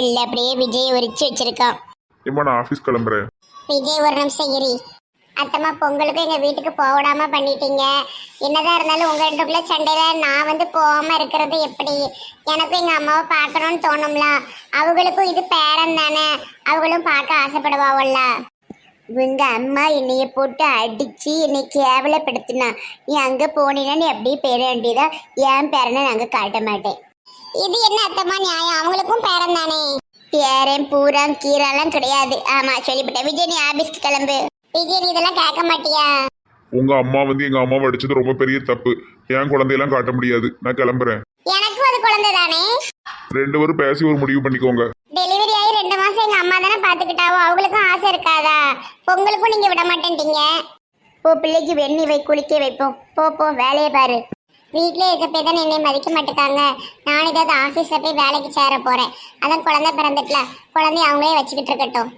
பிள்ளை அப்படியே விஜய் உரிச்சு வச்சிருக்கான். இம்மா நான் ஆஃபீஸ் கிளம்புறேன். விஜய் ஒரு நிமிஷம் இரி. அத்தம்மா பொங்கலுக்கும் எங்க வீட்டுக்கு போக விடாம பண்ணிட்டீங்க. என்னதான் இருந்தாலும் உங்க ரெண்டுக்குள்ள சண்டையில நான் வந்து போகாம இருக்கிறது எப்படி? எனக்கும் எங்க அம்மாவை பார்க்கணும்னு தோணும்ல. அவங்களுக்கும் இது பேரன் தானே. அவங்களும் பார்க்க ஆசைப்படுவாங்கல்ல உங்க அம்மா என்னைய போட்டு அடிச்சு என்னை கேவலப்படுத்தினா. நீ அங்க போனீங்கன்னா நீ அப்படியே பேர வேண்டியதா? என் பேரனை நாங்க காட்ட மாட்டேன். இது என்ன அத்தம்மா நியாயம்? அவங்களுக்கும் பேரன் தானே? பேரன் பூரம் கீரெல்லாம் கிடையாது. ஆமா சொல்லிவிட்டேன் விஜய் நீ ஆபீஸ்க்கு கிளம்பு. விஜய் நீ இதெல்லாம் கேட்க மாட்டியா? உங்க அம்மா வந்து எங்க அம்மாவை அடிச்சது ரொம்ப பெரிய தப்பு. என் குழந்தையெல்லாம் காட்ட முடியாது. நான் கிளம்புறேன். எனக்கும் அது குழந்தை தானே? ரெண்டு பேரும் பேசி ஒரு முடிவு பண்ணிக்கோங்க. டெலிவரி ஆகி ரெண்டு மாசம் எங்க அம்மா தானே பாத்துக்கிட்டாவோ அவங்களுக்கும் ஆசை இருக்காதா? பொங்கலுக்கும் நீங்க விட மாட்டேன்ட்டீங்க. போ பிள்ளைக்கு வெண்ணி வை குளிக்க வைப்போம். போ போ வேலையை பாரு. வீட்டிலே இருக்க போய் தான் என்னை மதிக்க மாட்டேக்காங்க. நான் ஏதாவது ஆஃபீஸில் போய் வேலைக்கு சேர போகிறேன் அதான் குழந்தை பிறந்துட்டல. குழந்தைய அவங்களே வச்சுக்கிட்டு இருக்கட்டும்.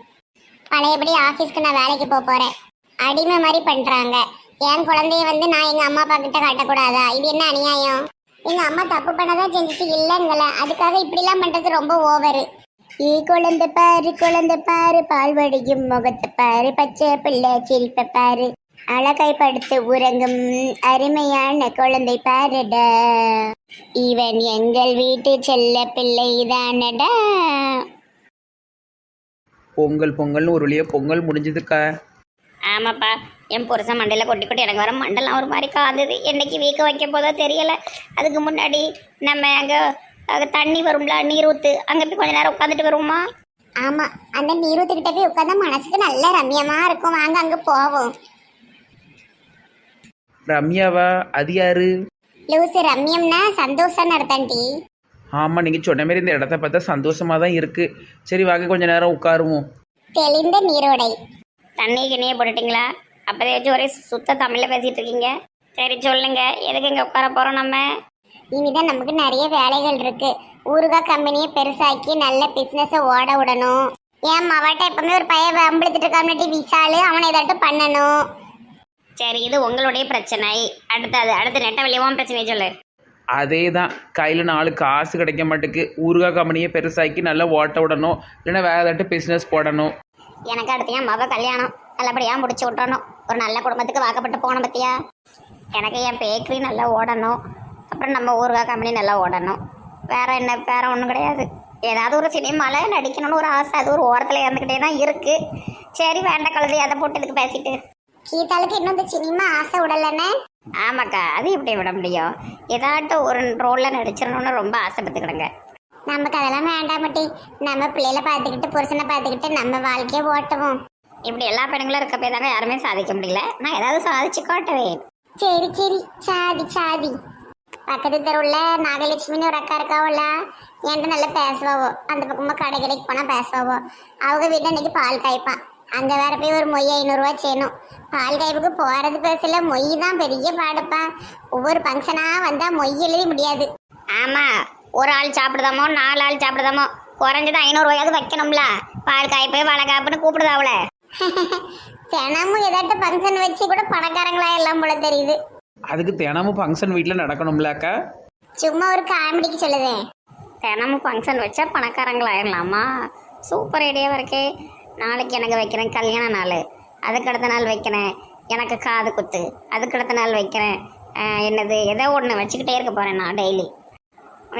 பழையபடி ஆஃபீஸ்க்கு நான் வேலைக்கு போக போகிறேன் அடிமை மாதிரி பண்ணுறாங்க என் குழந்தைய வந்து நான் எங்கள் அம்மா அப்பா கிட்ட காட்டக்கூடாதா? இது என்ன அநியாயம்? எங்கள் அம்மா தப்பு பண்ணதான் செஞ்சிச்சு இல்லைங்கள. அதுக்காக இப்படிலாம் பண்ணுறது ரொம்ப ஓவரு ஈ குழந்தை பாரு குழந்தை பாரு பால் வடியும் முகத்தை பாரு பச்சை பிள்ளை சிரிப்பை பாரு. அழகாய் படுத்து உறங்கும் அருமையான குழந்தை பாருடா. இவன் எங்கள் வீட்டு செல்ல பிள்ளை தானடா பொங்கல் பொங்கல்னு ஒரு வழியாக பொங்கல் முடிஞ்சதுக்கா. ஆமாப்பா என் புருஷன் மண்டையில் கொட்டி கொட்டி எனக்கு வர மண்டெல்லாம் ஒரு மாதிரி காந்தது என்னைக்கு வீக்க வைக்க போதோ தெரியலை. அதுக்கு முன்னாடி நம்ம அங்கே அங்கே தண்ணி வரும்ல நீர் ஊற்று அங்கே போய் கொஞ்ச நேரம் உட்காந்துட்டு வருவோமா? ஆமா அந்த நீரூத்துக்கிட்ட போய் உட்காந்தா மனசுக்கு நல்ல ரம்யமா இருக்கும். வாங்க அங்க போவோம். ரம்யாவா அது யாரு? லூசு ரம்யம்னா சந்தோஷம் அர்த்தம்டி ஆமாம் நீங்கள் சொன்ன மாதிரி இந்த இடத்த பார்த்தா சந்தோஷமாக தான் இருக்குது சரி வாங்க கொஞ்ச நேரம் உட்காருவோம். தெளிந்த நீரோடை. தண்ணி கிண்ணியே போட்டுட்டிங்களா? அப்போதே வச்சு ஒரே சுத்த தமிழில் பேசிகிட்டு இருக்கீங்க. சரி சொல்லுங்க. எதுக்கு இங்கே உட்கார போகிறோம் நம்ம? இனிதான் நமக்கு நிறைய வேலைகள் இருக்கு. ஊறுகாய் கம்பெனியை பெருசாக்கி நல்ல பிசினஸ ஓட விடணும். என் மவாட்ட எப்பவுமே ஒரு பையன் வம்பிழுத்துட்டு இருக்காமட்டி விசாலு. அவனை ஏதாட்டும் பண்ணணும். சரி இது உங்களுடைய பிரச்சனை. அடுத்தது அடுத்து நெட்ட வெளியவும் பிரச்சனை சொல்லு. அதே தான் கையில் நாலு காசு கிடைக்க மாட்டேக்கு. ஊறுகாய் கம்பெனியை பெருசாக்கி நல்லா ஓட்ட விடணும். இல்லைன்னா வேறு ஏதாட்டும் பிஸ்னஸ் போடணும். எனக்கு அடுத்து என் மக கல்யாணம். நல்லபடியாக முடிச்சு விட்றணும் ஒரு நல்ல குடும்பத்துக்கு வாக்கப்பட்டு போன பத்தியா? எனக்கு என் பேக்கரி நல்லா ஓடணும். அப்புறம் நம்ம ஊறுகாய் கம்பெனி நல்லா ஓடணும். வேற என்ன வேற ஒன்றும் கிடையாது. ஏதாவது ஒரு சினிமாவில் நடிக்கணும்னு ஒரு ஆசை. அது ஒரு ஓரத்தில் இருந்துக்கிட்டே தான் இருக்குது சரி வேண்ட கழுதி அதை போட்டு இதுக்கு பேசிட்டு. கீதாளுக்கு இன்னும் இந்த சினிமா ஆசை விடலன்னு ஆமாக்கா அது எப்படி விட முடியும்? ஏதாட்டும் ஒரு ரோலில் நடிச்சிடணும்னு ரொம்ப ஆசைப்பட்டுக்கிடுங்க. நமக்கு அதெல்லாம் வேண்டாமட்டி நம்ம பிள்ளைகளை பார்த்துக்கிட்டு புருஷனை பார்த்துக்கிட்டு நம்ம வாழ்க்கையை ஓட்டுவோம். இப்படி எல்லா பெண்களும் இருக்க போய் தாங்க யாருமே சாதிக்க முடியல. நான் ஏதாவது சாதிச்சு காட்டுவேன். சரி சரி. சாதி சாதி. பக்கத்து தெருவுல நாகலட்சுமின்னு ஒரு அக்கா இருக்காவோல. என்கிட்ட நல்லா பேசுவாவோ. அந்த பக்கமா கடை கடைக்கு போனா பேசுவாவோ. அவங்க வீட்டுல இன்னைக்கு பால் காய்ப்பான். அங்க வேற போய் ஒரு மொய் ஐநூறுரூவா செய்யணும். பால் காய்ப்புக்கு போறது பேசல மொய் தான் பெரிய பாடுப்பா. ஒவ்வொரு ஃபங்க்ஷனா வந்தா மொய் எழுதி முடியாது. ஆமா ஒரு ஆள் சாப்பிடுதாமோ நாலு ஆள் சாப்பிடுதாமோ குறைஞ்சது ஐநூறுரூவாயாவது வைக்கணும்ல. பால் காய்ப்பு வளை காப்புன்னு கூப்பிடுதா அவளை? தினமும் ஏதாட்டும் ஃபங்க்ஷன் வச்சு கூட பணக்காரங்களா எல்லாம் போல தெரியுது. அதுக்கு தினமும் ஃபங்க்ஷன் வீட்டில் நடக்கணும்லக்கா சும்மா ஒரு காமெடிக்கு சொல்லுதேன் தினமும் ஃபங்க்ஷன் வச்சா பணக்காரங்களாயிடலாமா சூப்பர் ஐடியாவாக இருக்கே. நாளைக்கு எனக்கு வைக்கிறேன் கல்யாண நாள். அதுக்கு அடுத்த நாள் வைக்கிறேன். எனக்கு காது குத்து. அதுக்கு அடுத்த நாள் வைக்கிறேன். என்னது? ஏதோ ஒன்று வச்சுக்கிட்டே இருக்க போகிறேன் நான் டெய்லி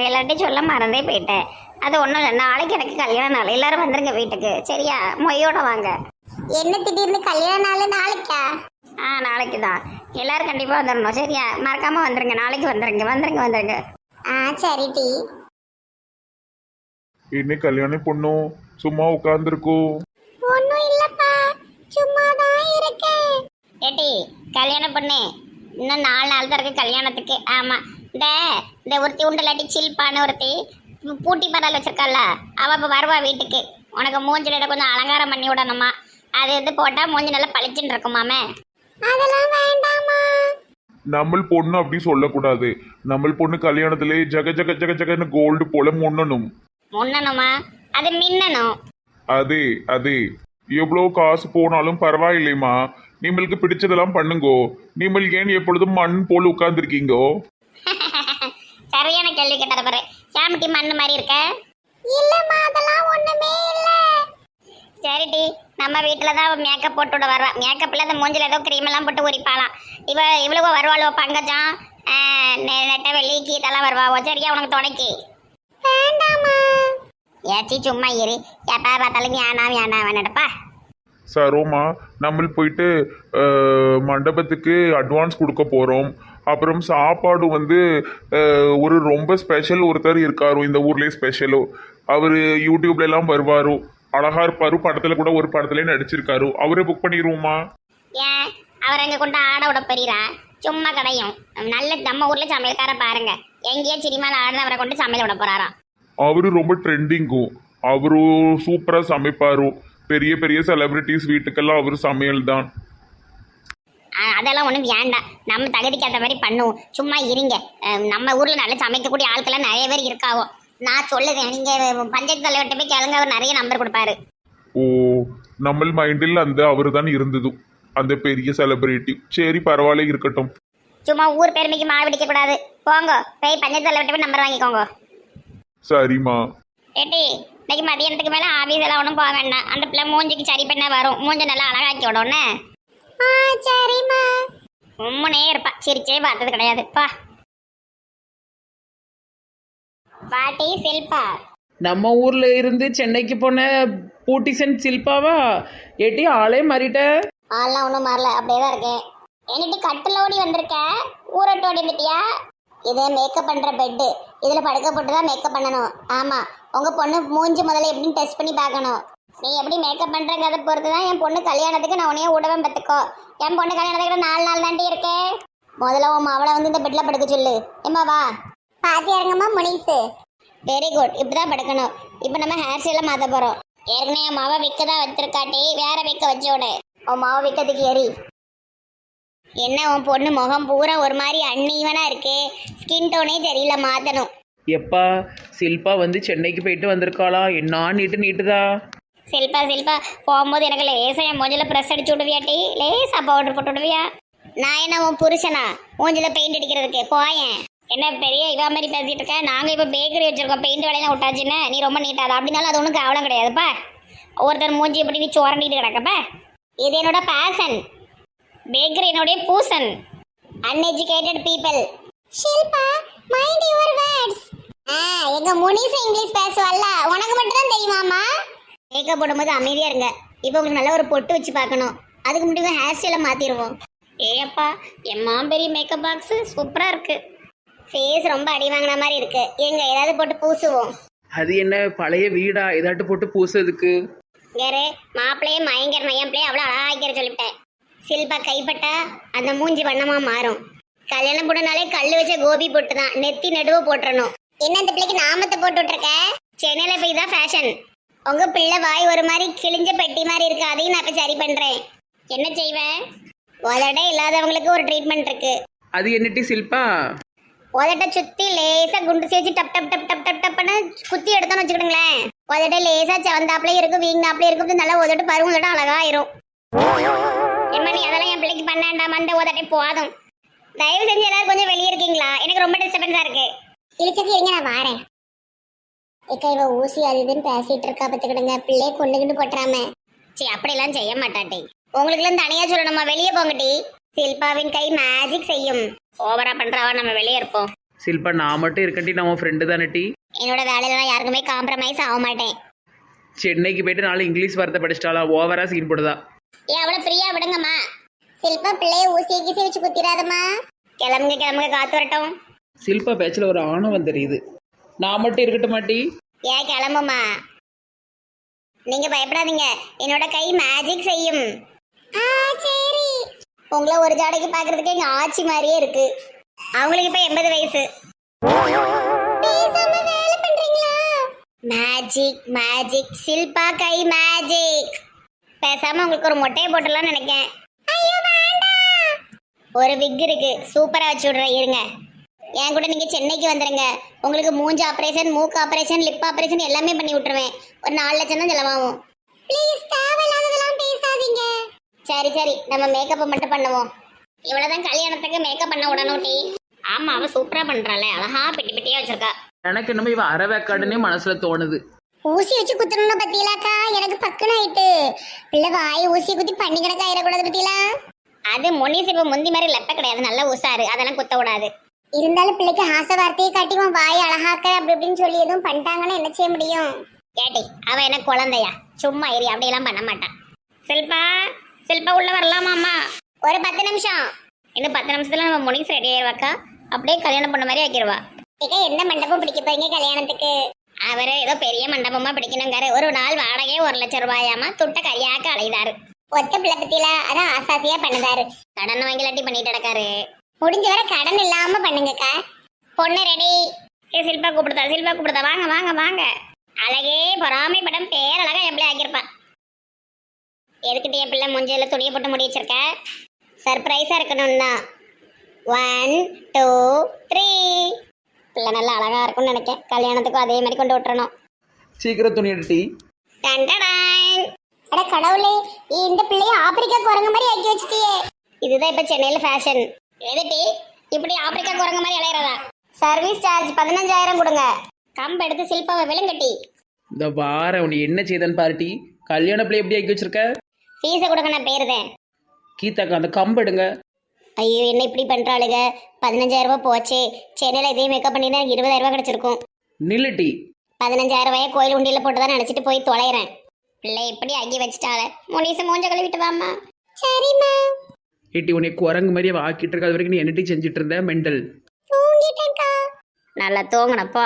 எல்லார்ட்டையும் சொல்ல மறந்தே போயிட்டேன். அது ஒன்றும் இல்லை. நாளைக்கு எனக்கு கல்யாண நாள். எல்லாரும் வந்துருங்க வீட்டுக்கு. சரியா? மொய்யோட வாங்க. என்ன திடீர்னு கல்யாண நாள் நாளைக்கா? ஆ நாளைக்கு தான். எல்லாரும் கண்டிப்பாக வந்துடணும் சரியா? மறக்காமல் வந்துருங்க. நாளைக்கு வந்துருங்க. வந்துருங்க வந்துருங்க. ஆ சரி டி. இன்னைக்கு கல்யாணம் பொண்ணும் சும்மா உட்காந்துருக்கோம் ஒன்றும் இல்லப்பா சும்மா தான் இருக்கேன். ஏட்டி கல்யாணம் பண்ணு இன்னும் நாலு நாள் தான் இருக்கு கல்யாணத்துக்கு. ஆமாம் இந்த இந்த ஒருத்தி உண்டலாட்டி சில்பான்னு ஒருத்தி பூட்டி பரல் வச்சிருக்கால அவள் இப்போ வருவா வீட்டுக்கு. உனக்கு மூஞ்சில கொஞ்சம் அலங்காரம் பண்ணி விடணுமா? அது இது போட்டால் மூஞ்சி நல்லா பளிச்சுன்னு இருக்குமாமே. அதெல்லாம் வேண்டாமா நம்ம பொண்ணு அப்படி சொல்லக்கூடாது. நம்ம பொண்ணு கல்யாணத்திலே ஜக ஜக ஜக ஜகன்னு கோல்டு போல முன்னணும். முன்னணுமா? அது மின்னணும். அதே அதே. எவ்வளோ காசு போனாலும் பரவாயில்லைம்மா. நீங்களுக்கு பிடிச்சதெல்லாம் பண்ணுங்கோ. நீங்கள் ஏன் எப்பொழுதும் மண் போல் உட்கார்ந்துருக்கீங்கோ? சரியான கேள்வி கேட்டார பாரு. சாமிட்டி மண்ணு மாதிரி இருக்க? இல்லம்மா அதெல்லாம் ஒண்ணுமே இல்ல. சரிடி நம்ம வீட்டில் தான் மேக்கப் போட்டு விட வருவா. மேக்கப்பில் அந்த மூஞ்சில் ஏதோ க்ரீம் எல்லாம் போட்டு உரிப்பாளாம். இவ இவ்வளவோ வருவாளோ பங்கஜம் ஆஹ் நெ- நெட்டவெள்ளி கீதெல்லாம் வருவாவோ. சரியா உனக்கு துணைக்கு? வேண்டாமா ஏச்சி சும்மா இரு. எப்போ பார்த்தாலும் வேணாம் வேணாம் வேணாடப்பா சரோமா நம்ம போயிட்டு மண்டபத்துக்கு அட்வான்ஸ் கொடுக்க போகிறோம் அப்புறம் சாப்பாடு வந்து ஒரு ரொம்ப ஸ்பெஷல் ஒருத்தர் இருக்காரு இந்த ஊர்லேயே ஸ்பெஷலோ அவர் யூடியூப்ல எல்லாம் வருவாரு. அழகா இருப்பாரு படத்தில் கூட ஒரு படத்துல நடிச்சிருக்காரு. அவரே புக் பண்ணிடுவோமா? ஏன்? அவர் அங்கே கொண்டு ஆட விட பெரியரா சும்மா கடையும் நல்ல நம்ம ஊரில் சமையல்கார பாருங்க. எங்கேயோ சினிமாவில் ஆடினவரை கொண்டு சமையல் விட போறாராம். அவரு ரொம்ப ட்ரெண்டிங்கும் அவரு சூப்பராக சமைப்பாரு. பெரிய பெரிய செலிபிரிட்டிஸ் வீட்டுக்கெல்லாம் அவர் சமையல் தான் அஹ் அதெல்லாம் ஒன்றும் வேண்டாம் நம்ம தகுதிக்கு ஏற்ற மாதிரி பண்ணுவோம். சும்மா இருங்க. அஹ் நம்ம ஊரில் நல்லா சமைக்கக்கூடிய ஆட்கள்லாம் நிறைய பேர் இருக்காவோ. நான் சொல்லுவேன். நீங்கள் பஞ்சாயத்து தலைவர்கிட்ட போய் கேளுங்க. அவர் நிறைய நம்பர் கொடுப்பாரு. ஓ நம்ம மைண்டில் அந்த அவர் தான் இருந்தது. அந்த பெரிய செலிபிரிட்டி சரி பரவாயில்ல இருக்கட்டும். சும்மா ஊர் பெருமைக்கு மாவு பிடிக்க கூடாது போங்க. போய் பஞ்சாயத்து தலைவர்கிட்ட போய் நம்பர் வாங்கிக்கோங்க. சரிம்மா. ஏட்டி இன்னைக்கு மதியானத்துக்கு மேலே ஆஃபீஸ் எல்லாம் ஒன்றும் போக வேண்டாம். அந்த பிள்ளை மூஞ்சிக்கு சரி பண்ண வரும். மூஞ்ச நல்லா அழகாக்கி விடணும்னு. ஆ சரிம்மா. உம்முனே இருப்பா. சிரிச்சே பார்த்தது கிடையாது. பா. பாட்டி சில்பா. நம்ம ஊர்ல இருந்து சென்னைக்கு போன பூட்டிசன் சில்பாவா? ஏட்டி ஆளே மாறிட்ட. ஆள்லாம் ஒன்றும் மாறல. அப்படியே தான் இருக்கேன் என்னட்டி கட்டில் ஓடி வந்திருக்க? ஊரட்டு ஓடி வந்துட்டியா இது மேக்கப் பண்ணுற பெட்டு இதில் படுக்க போட்டு தான் மேக்கப் பண்ணணும். ஆமாம் உங்கள் பொண்ணு மூஞ்சி முதல்ல எப்படின்னு டெஸ்ட் பண்ணி பார்க்கணும். நீ எப்படி மேக்கப் பண்ணுறங்கிறத பொறுத்து தான் என் பொண்ணு கல்யாணத்துக்கு நான் உன்னையே விடவேன் பார்த்துக்கோ. என் பொண்ணு கல்யாணத்துக்கு நாலு நாள் தாண்டி இருக்கேன் முதல்ல உன் அவளை வந்து இந்த பெட்டில் படுக்க சொல்லு. ஏம்மா வா. பாத்தி இறங்கம்மா முனிசு. வெரி குட் இப்படி தான் படுக்கணும். இப்போ நம்ம ஹேர் ஸ்டைலை மாற்ற போகிறோம் ஏற்கனவே என் மாவை விற்க தான் வச்சிருக்காட்டி வேற விற்க வச்சு விடு உன் மாவை விற்கிறதுக்கு எரி என்ன உன் பொண்ணு முகம் பூரா ஒரு மாதிரி அன்னீவனா இருக்கு. ஸ்கின் டோனே தெரியல மாற்றணும் எப்பா சில்பா வந்து சென்னைக்கு போயிட்டு வந்திருக்காளா? என்ன நீட்டு நீட்டுதா? சில்பா சில்பா போகும்போது எனக்கு லேசா என் மூஞ்சில ப்ரெஸ் அடிச்சு விடுவியாட்டி லேசா பவுடர் போட்டு விடுவியா? நான் என்ன உன் புருஷனா? மூஞ்சில பெயிண்ட் அடிக்கிறதுக்கு. போயேன். என்ன பெரிய இவா மாதிரி பேசிட்டு இருக்க? நாங்க இப்ப பேக்கரி வச்சிருக்கோம். பெயிண்ட் வேலையெல்லாம் விட்டாச்சுன்னு. நீ ரொம்ப நீட்டாத? அப்படின்னாலும் அது ஒன்றும் கவலை கிடையாதுப்பா ஒருத்தர் மூஞ்சி எப்படி நீ சுரண்டிட்டு கிடக்கப்ப இது என்னோட பேஷன் பேக்கரி என்னுடைய பூசன். Uneducated people Shilpa mind your words ஆ எங்க முனிசு இங்கிலீஷ் பேசுவல்ல உனக்கு மட்டும் தான் தெரியுமாமா மேக்கப் போடும்போது அமைதியா இருங்க. இப்போ உங்களுக்கு நல்ல ஒரு பொட்டு வச்சு பார்க்கணும். அதுக்கு முன்னாடி ஹேர் ஸ்டைலை மாத்திடுவோம். ஏப்பா எம்மா பெரிய மேக்கப் பாக்ஸ் சூப்பரா இருக்கு. ஃபேஸ் ரொம்ப அடி வாங்கின மாதிரி இருக்கு. எங்க ஏதாவது போட்டு பூசுவோம். அது என்ன பழைய வீடா? ஏதாட்டு போட்டு பூசுறதுக்கு? வேறு மாப்பிள்ளையே மயங்கர் மையம் பிள்ளைய அவ்வளோ அழகாக்கிற சொல்லிவிட்டேன். சில்பா கைப்பட்டா அந்த மூஞ்சி வண்ணமா மாறும். கல்யாணம் போடனாலே கல் வச்ச கோபி போட்டு தான் நெத்தி நடுவு போட்டுறணும். என்ன இந்த பிள்ளைக்கு நாமத்தை போட்டு விட்டுருக்க? சென்னையில போய் தான் ஃபேஷன் உங்க பிள்ளை வாய் ஒரு மாதிரி கிழிஞ்ச பெட்டி மாதிரி இருக்கு. அதையும் நான் இப்ப சரி பண்றேன். என்ன செய்வேன் உதட இல்லாதவங்களுக்கு ஒரு ட்ரீட்மெண்ட் இருக்கு. அது என்னட்டி சில்பா? உதட்ட சுத்தி லேசா குண்டு சேச்சு டப் டப் டப் டப் டப் டப்னு குத்தி எடுத்தோம்னு வச்சுக்கிடுங்களேன் உதட்ட லேசா செவந்தாப்புல இருக்கும் வீங்கினாப்புல இருக்கும் நல்லா உதட்டு பருவம் உதட்ட அழகாயிரும் ஏம்மா நீ அதெல்லாம் என் பிள்ளைக்கு பண்ண வேண்டாம் அந்த உதட்டை போதும். தயவு செஞ்சு எல்லாரும் கொஞ்சம் வெளியே இருக்கீங்களா? எனக்கு ரொம்ப டிஸ்டர்பன்ஸா இருக்கு. இழிச்சக்கு இருங்க நான் வாரேன். இக்க இவ ஊசி அது இதுன்னு பேசிட்டு இருக்கா பத்துக்கிடுங்க பிள்ளைய கொண்டுகிட்டு போட்டுறாம. சரி அப்படியெல்லாம் செய்ய மாட்டாட்டி. உங்களுக்குலாம் தனியா சொல்லணுமா? வெளியே போங்கட்டி சில்பாவின் கை மேஜிக் செய்யும். ஓவரா பண்றாவா நம்ம வெளியே இருப்போம். சில்பா நான் மட்டும் இருக்கட்டி நம்ம ஃப்ரெண்டு தானட்டி என்னோட வேலையில நான் யாருக்குமே காம்ப்ரமைஸ் ஆக மாட்டேன். சென்னைக்கு போயிட்டு நாலு இங்கிலீஷ் வார்த்தை படிச்சிட்டாளா? ஓவரா சீன் போடுதா? ஏன் அவளை ஃப்ரீயா விடுங்கம்மா. சில்பா பிள்ளைய ஊசியை கீசி வச்சு குத்திராதம்மா கிளம்புங்க கிளம்புங்க காத்து வரட்டும். சில்பா பேச்சில் ஒரு ஆணவம் தெரியுது. நான் மட்டும் இருக்கட்டும் மாட்டி ஏன் கிளம்புமா நீங்க பயப்படாதீங்க. என்னோட கை மேஜிக் செய்யும். சரி. உங்களை ஒரு ஜாடைக்கு பாக்குறதுக்கு எங்க ஆச்சி மாதிரியே இருக்கு. அவங்களுக்கு இப்ப எண்பது வயசு. மேஜிக் மேஜிக் சில்பா கை மேஜிக் பேசாம உங்களுக்கு ஒரு மொட்டையை போட்டுடலாம்னு நினைக்கேன். ஒரு விக் இருக்கு. சூப்பரா வச்சு விடுறேன். இருங்க. என் கூட நீங்க சென்னைக்கு வந்துருங்க. உங்களுக்கு மூஞ்சு ஆபரேஷன் மூக்கு ஆபரேஷன் லிப் ஆபரேஷன் எல்லாமே பண்ணி விட்டுருவேன். ஒரு நாலு லட்சம் தான் செலவாகும். ப்ளீஸ் தேவையில்லாததெல்லாம் பேசாதீங்க. சரி சரி. நம்ம மேக்கப்பை மட்டும் பண்ணுவோம். இவ்வளவுதான் கல்யாணத்துக்கு மேக்கப் பண்ண விடணும் டீ. ஆமா அவ சூப்பரா பண்றாளே. அழகா பெட்டி பெட்டியா வச்சிருக்கா. எனக்கு என்னமோ இவ அறவேக்காடுன்னே மனசுல தோணுது. ஊசி வச்சு குத்தணும்னு பத்தியலாக்கா? எனக்கு பக்குன்னு ஆயிட்டு பிள்ளை வாய் ஊசி குத்தி பண்ணி கிடக்க ஆயிடக்கூடாது பத்தியலா? அது முனிசு இப்போ முந்தி மாதிரி லெப்ப கிடையாது. நல்ல உஷாரு அதெல்லாம் குத்த விடாது. இருந்தாலும் பிள்ளைக்கு ஆச வார்த்தையை காட்டிக்கும் வாய் அழகாக்க அப்படி இப்படின்னு சொல்லி எதுவும் பண்ணிட்டாங்கன்னா என்ன செய்ய முடியும்? கேட்டி அவ என்ன குழந்தையா? சும்மா இரு. அப்படியெல்லாம் பண்ண மாட்டான் சில்பா சில்பா உள்ள வரலாமாம்மா ஒரு பத்து நிமிஷம். இன்னும் பத்து நிமிஷத்துல நம்ம முனிஸ் ரெடி ஆயிருவாக்கா? அப்படியே கல்யாணம் பண்ண மாதிரி ஆக்கிடுவா ஏக்கா எந்த மண்டபம் பிடிக்க போறீங்க கல்யாணத்துக்கு? அவரு ஏதோ பெரிய மண்டபமா பிடிக்கணுங்காரு ஒரு நாள் வாடகையே ஒரு லட்சம் ரூபாயாமா துட்ட கையாக்க அலைதாரு. ஒத்த பிள்ளை பத்தியில அதான் ஆசாசியா பண்ணுதாரு. கடன் வாங்கிலாட்டி பண்ணிட்டு கிடக்காரு. முடிஞ்ச வரை கடன் இல்லாம பண்ணுங்கக்கா. பொண்ணு ரெடி சில்பா கூப்பிடுதா? சில்பா கூப்பிடுதா? வாங்க வாங்க வாங்க. அழகே பொறாமை படம் பேரழகா எப்படி ஆக்கியிருப்பா. எதுக்கிட்ட என் பிள்ளை மூஞ்சில துணியை போட்டு முடி வச்சிருக்க? சர்ப்ரைஸா இருக்கணும் தான் ஒன் டூ த்ரீ பிள்ளை நல்லா அழகா இருக்கும்னு நினைக்கேன். கல்யாணத்துக்கும் அதே மாதிரி கொண்டு விட்டுறணும். சீக்கிரம் துணி எடுட்டி டன்டடாய். அட கடவுளே இந்த பிள்ளைய ஆப்பிரிக்கா குரங்கு மாதிரி ஆக்கி வச்சிட்டியே. இதுதான் இப்ப சென்னையில ஃபேஷன் எதுட்டி இப்படி ஆப்பிரிக்கா குரங்கு மாதிரி அலையிறதா? சர்வீஸ் சார்ஜ் பதினஞ்சாயிரம் கொடுங்க. கம்பு எடுத்து சில்பாவை விலங்கட்டி இந்த வாரம் உன்னை என்ன செய்தன்னு பாருட்டி கல்யாண பிள்ளை எப்படி ஆக்கி வச்சிருக்க? ஃபீஸை கொடுங்க நான் பேருதேன் கீதாக்கா அந்த கம்பு எடுங்க. ஐயோ என்ன இப்படி பண்றாளுங்க பதினஞ்சாயிரம் ரூபாய் போச்சு. சென்னையில் இதே மேக்கப் பண்ணி தான் இருபதாயிரம் ரூபாய் கிடைச்சிருக்கும். நில்லுட்டி. பதினஞ்சாயிரம் ரூபாயை கோயில் உண்டியில போட்டு தான் நினச்சிட்டு போய் தொலைகிறேன் பிள்ளை இப்படி ஆக்கி வச்சுட்டாள. முனிசு மூஞ்ச கழுவிட்டு வாம்மா. சரிம்மா. ஏட்டி உன்னை குரங்கு மாதிரி அவ ஆக்கிட்டு இருக்க. அது வரைக்கும் நீ என்னட்டி செஞ்சுட்டு இருந்த? மெண்டல். தூங்கிட்டேன்க்கா. நல்லா தூங்கினப்போ